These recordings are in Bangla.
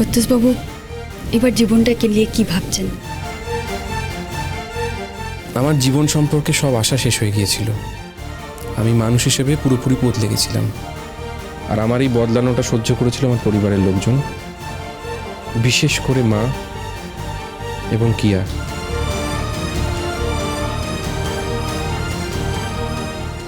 প্রত্যুষবাবু এবার জীবনটাকে নিয়ে কি ভাবছেন? আমার জীবন সম্পর্কে সব আশা শেষ হয়ে গিয়েছিল। আমি মানুষ হিসেবে পুরোপুরি বদলে গেছিলাম। আর আমার এই বদলানোটা সহ্য করেছিল আমার পরিবারের লোকজন। বিশেষ করে মা এবং কিয়া।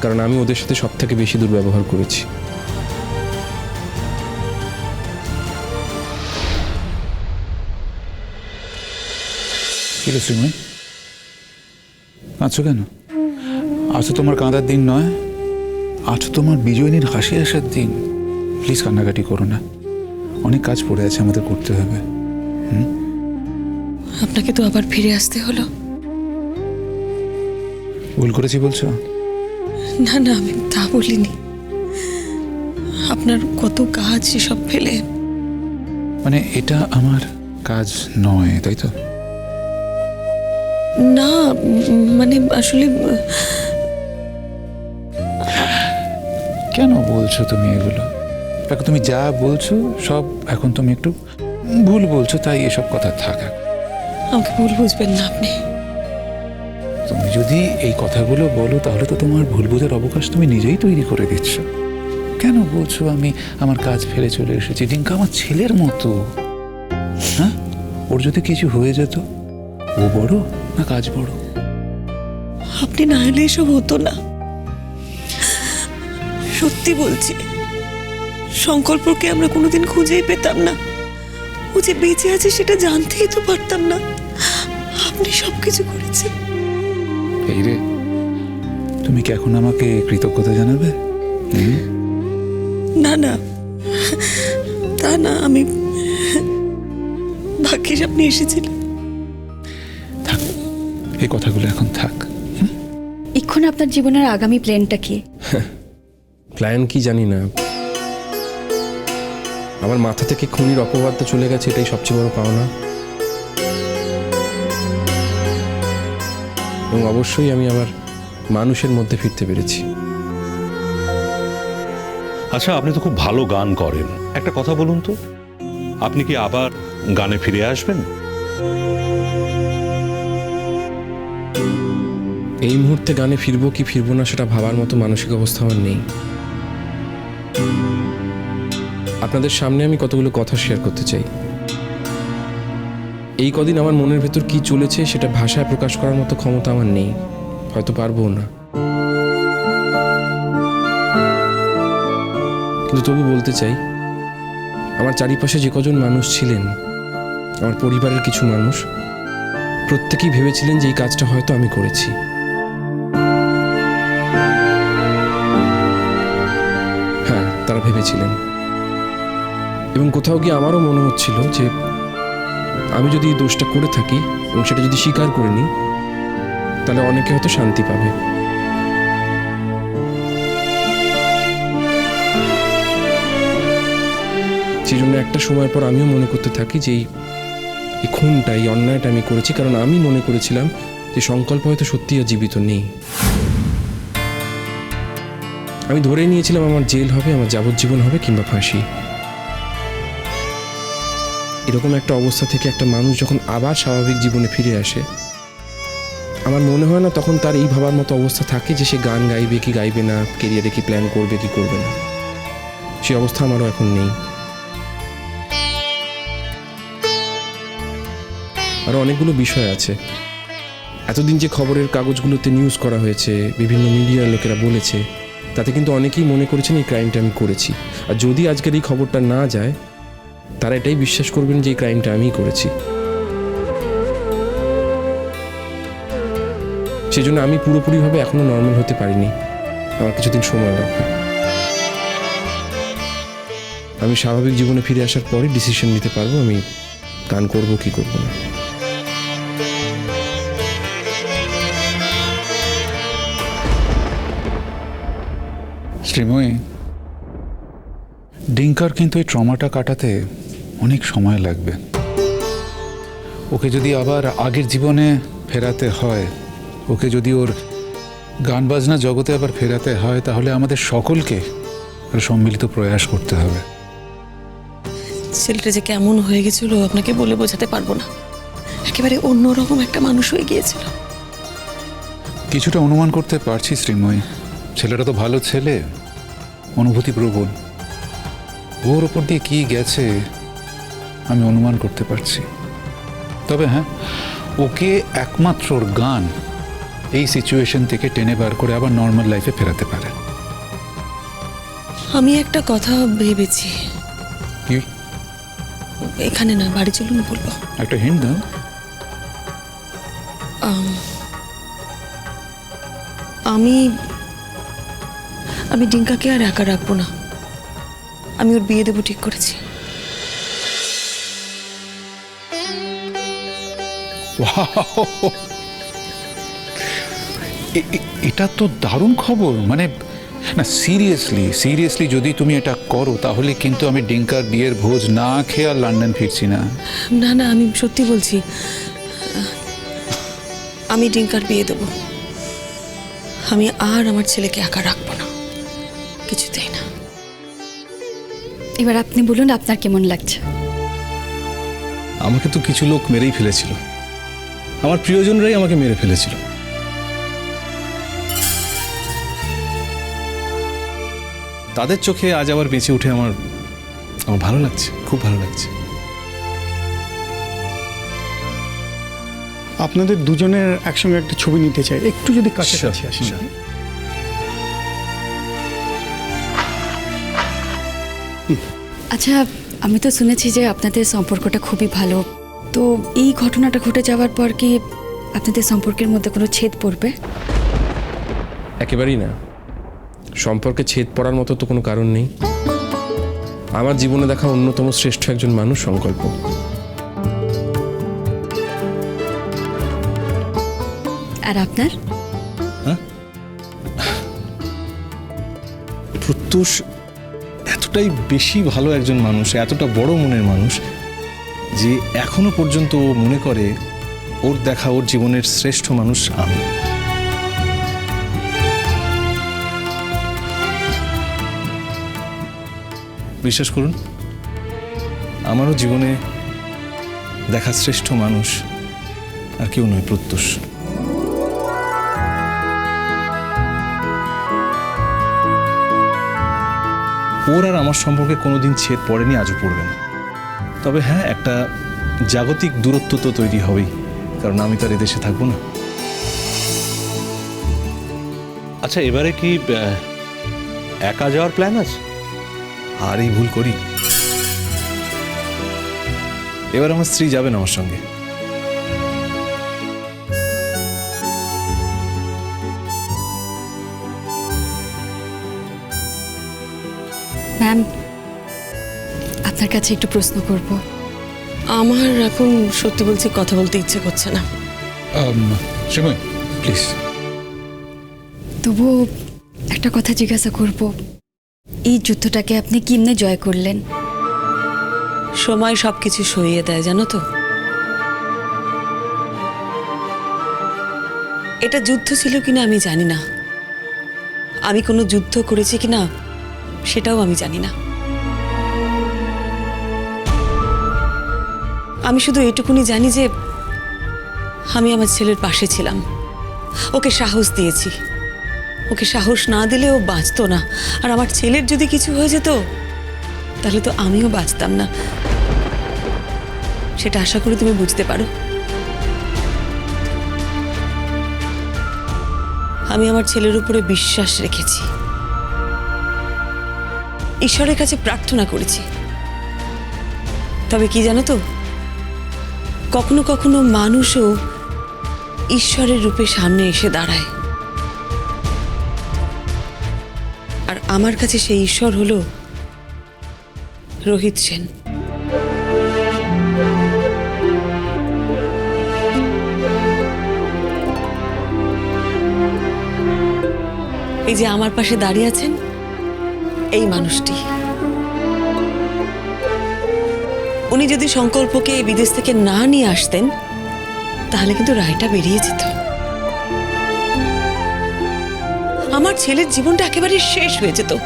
কারণ আমি ওদের সাথে সব থেকে বেশি দুর্ব্যবহার করেছি। কি রে শ্রীময়ী? কাঁদছো কেন? আজ তো তোমার কাঁদার দিন নয়। আজ তোমার বিজয়িনীর হাসি আসার দিন। প্লিজ কান্নাকাটি করো না। অনেক কাজ পড়ে আছে আমাদের করতে হবে। আপনাকে তো আবার ফিরে আসতে হলো। ভুল করেছি বলছো? না না আমি তা বলিনি। আপনার কত কাজ সব ফেলে। মানে এটা আমার কাজ নয় তাই তো? না মানে আসলে কেন বলছো তুমি এগুলো? দেখো তুমি যা বলছো সব এখন তুমি একটু ভুল বলছো তাই এসব কথা থাক আমাকে ভুল বুঝবেন না আপনি। তুমি যদি এই কথাগুলো বলো তাহলে তো তোমার ভুল বোঝার অবকাশ তুমি নিজেই তৈরি করে দিচ্ছ। কেন বলছো আমি আমার কাজ ফেলে চলে এসেছি? ডিঙ্কা আমার ছেলের মতো। হ্যাঁ? ওর যদি কিছু হয়ে যেত ও বড়। না কাজ বড়। আপনি না এলে এসব হতো না। সত্যি বলছি সংকল্পকে আমরা কোনোদিন খুঁজেই পেতাম না। ও যে বেঁচে আছে সেটা জানতেই তো পারতাম না। আপনি সব কিছু করেছেন। এই রে তুমি কি এখন আমাকে কৃতজ্ঞতা জানাবে? না না তা না আমি ভাগ্যিস আপনি এসেছিলেন। এই কথাগুলো এখন থাক। এখন আপনার জীবনের আগামী প্ল্যানটা কি? প্ল্যান কি জানি না। আমার মাথা থেকে খুনির অপবাদটা চলে গেছে এটাই সবচেয়ে বড় পাওনা। এবং অবশ্যই আমি আমার মানুষের মধ্যে ফিরতে পেরেছি। আচ্ছা আপনি তো খুব ভালো গান করেন। একটা কথা বলুন তো। আপনি কি আবার গানে ফিরে আসবেন? এই মুহূর্তে গানে ফিরবো কি ফিরবো না সেটা ভাবার মতো মানসিক অবস্থা আমার নেই। আপনাদের সামনে আমি কতগুলো কথা শেয়ার করতে চাই। এই কদিন আমার মনের ভেতর কি চলেছে সেটা ভাষায় প্রকাশ করার মতো ক্ষমতা আমার নেই। হয়তো পারব না। কিন্তু তবু বলতে চাই, আমার চারিপাশে যে কজন মানুষ ছিলেন, আমার পরিবারের কিছু মানুষ, প্রত্যেকেই ভেবেছিলেন যে এই কাজটা হয়তো আমি করেছি। তারা ভেবেছিলেন। এবং কোথাও গিয়ে আমারও মনে হচ্ছিল যে আমি যদি এই দোষটা করে থাকি এবং সেটা যদি স্বীকার করে নিই, তাহলে অনেকে হয়তো শান্তি পাবে। সেই জন্য একটা সময় পর আমিও মনে করতে থাকি যে এই খুনটা, এই অন্যায়টা আমি করেছি। কারণ আমি মনে করেছিলাম যে সংকল্প হয়তো সত্যি আর জীবিত নেই। আমি ধরে নিয়েছিলাম আমার জেল হবে, আমার যাবজ্জীবন হবে কিংবা ফাঁসি। এরকম একটা অবস্থা থেকে একটা মানুষ যখন আবার স্বাভাবিক জীবনে ফিরে আসে, আমার মনে হয় না তখন তার এই ভাবার মতো অবস্থা থাকে যে সে গান গাইবে কি গাইবে না কেরিয়ারে কি প্ল্যান করবে কি করবে না। সেই অবস্থা আমারও এখন নেই। আরও অনেকগুলো বিষয় আছে। এতদিন যে খবরের কাগজগুলোতে নিউজ করা হয়েছে, বিভিন্ন মিডিয়ার লোকেরা বলেছে তাতে কিন্তু অনেকেই মনে করেছেন এই ক্রাইমটা আমি করেছি। আর যদি আজকের এই খবরটা না যায়, তারা এটাই বিশ্বাস করবেন যে এই ক্রাইমটা আমিই করেছি। সেই জন্য আমি পুরোপুরিভাবে এখনও নর্মাল হতে পারিনি। আমার কিছুদিন সময় লাগবে। আমি স্বাভাবিক জীবনে ফিরে আসার পরে ডিসিশন নিতে পারব, আমি গান করব কি করব না। শ্রীময়ী ডিঙ্কার কিন্তু এই ট্রমাটা কাটাতে অনেক সময় লাগবে। ওকে যদি আবার আগের জীবনে ফেরাতে হয় ওকে যদি ওর গান বাজনা জগতে আবার ফেরাতে হয় তাহলে আমাদের সকলকে সম্মিলিত প্রয়াস করতে হবে। ছেলেটা যে কেমন হয়ে গেছিল আপনাকে বলে বোঝাতে পারব না। একেবারে অন্যরকম একটা মানুষ হয়ে গিয়েছিল। কিছুটা অনুমান করতে পারছি শ্রীময়ী। ছেলেটা তো ভালো ছেলে। অনুভূতি প্রবণ ওর ওপর দিয়ে কি গেছে আমি অনুমান করতে পারছি। তবে হ্যাঁ ওকে একমাত্র ওর গান এই সিচুয়েশন থেকে টেনে বার করে আবার নর্মাল লাইফে ফেরাতে পারে। আমি একটা কথা ভেবেছি। কি? এখানে না বাড়ি চলুন বলব। একটা হিন্ট দাও। আমি আমি ডিঙ্কাকে আর একা রাখব না। আমি ওর বিয়ে দেবো ঠিক করেছি। এটা তো দারুণ খবর। মানে না সিরিয়াসলি সিরিয়াসলি যদি তুমি এটা করো তাহলে কিন্তু আমি ডিঙ্কার বিয়ের ভোজ না খেয়ে আর লন্ডন ফিরছি না। না না আমি সত্যি বলছি। আমি ডিঙ্কার বিয়ে দেবো। আমি আর আমার ছেলেকে একা রাখব না। কিছুতেই না। এবার আপনি বলুন আপনার কেমন লাগছে? আমাকে তো কিছু লোক মেরেই ফেলেছিল। আমার প্রিয়জনরাই আমাকে মেরে ফেলেছিল। তাদের চোখে আজ আবার বেঁচে উঠে আমার আমার ভালো লাগছে খুব ভালো লাগছে। আপনাদের দুজনের একসঙ্গে একটা ছবি নিতে চাই। একটু যদি কাছাকাছি Sure, আসেন আচ্ছা আমি তো শুনেছি যে আপনাদের সম্পর্কটা খুবই ভালো। তো এই ঘটনাটা ঘটে যাওয়ার পর কি আপনাদের সম্পর্কের মধ্যে কোনো ছেদ পড়বে? একেবারেই না। সম্পর্কে ছেদ পড়ার মতো তো কোনো কারণ নেই। আমার জীবনে দেখা অন্যতম শ্রেষ্ঠ একজন মানুষ সংকল্প। আর আপনার? প্রত্যুষ এতটাই বেশি ভালো একজন মানুষ, এতটা বড় মনের মানুষ, যে এখনও পর্যন্ত ও মনে করে, ওর দেখা, ওর জীবনের শ্রেষ্ঠ মানুষ আমি। বিশ্বাস করুন, আমারও জীবনে দেখা শ্রেষ্ঠ মানুষ আর কেউ নয় প্রত্যুষ। ওর আর আমার সম্পর্কে কোনোদিন ছেদ পড়েনি, আজও পড়বে না। তবে হ্যাঁ একটা জাগতিক দূরত্ব তো তৈরি হবেই, কারণ আমি তো আর এদেশে থাকব না। আচ্ছা এবারে কি একা যাওয়ার প্ল্যান আছে? আর এই ভুল করি। এবার আমার স্ত্রী যাবেন আমার সঙ্গে। ম্যাম আপনার কাছে একটু প্রশ্ন করব। আমার এখন সত্যি বলছি কথা বলতে ইচ্ছে করছে না। প্লিজ তবুও একটা কথা জিজ্ঞাসা করব। এই যুদ্ধটাকে আপনি কিমনে জয় করলেন? সময় সব কিছু সইয়ে দেয় জানো তো। এটা যুদ্ধ ছিল কিনা আমি জানি না। আমি কোনো যুদ্ধ করেছি কিনা সেটাও আমি জানি না। আমি শুধু এটুকুনি জানি যে আমি আমার ছেলের পাশে ছিলাম। ওকে সাহস দিয়েছি। ওকে সাহস না দিলে ও বাঁচতো না। আর আমার ছেলের যদি কিছু হয়ে যেত, তাহলে তো আমিও বাঁচতাম না। সেটা আশা করি তুমি বুঝতে পারো। আমি আমার ছেলের উপরে বিশ্বাস রেখেছি। ঈশ্বরের কাছে প্রার্থনা করেছি। তবে কি জানো তো? কখনো কখনো মানুষও ঈশ্বরের রূপে সামনে এসে দাঁড়ায়। আর আমার কাছে সেই ঈশ্বর হলো রোহিত সেন। এই যে আমার পাশে দাঁড়িয়ে আছেন এই মানুষটি। উনি যদি সংকল্পকে এই বিদেশ থেকে না নিয়ে আসতেন, তাহলে কিন্তু রায়টা বেরিয়ে যেত। আমার ছেলের জীবনটা একেবারে শেষ হয়ে যেত।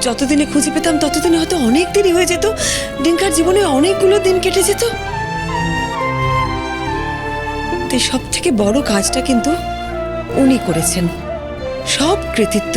যতদিনে খুঁজে পেতাম, ততদিনে হয়তো অনেক দেরি হয়ে যেত। ডিঙ্কার জীবনে অনেকগুলো দিন কেটে যেত। সব থেকে বড় কাজটা কিন্তু উনি করেছেন। সব কৃতিত্ব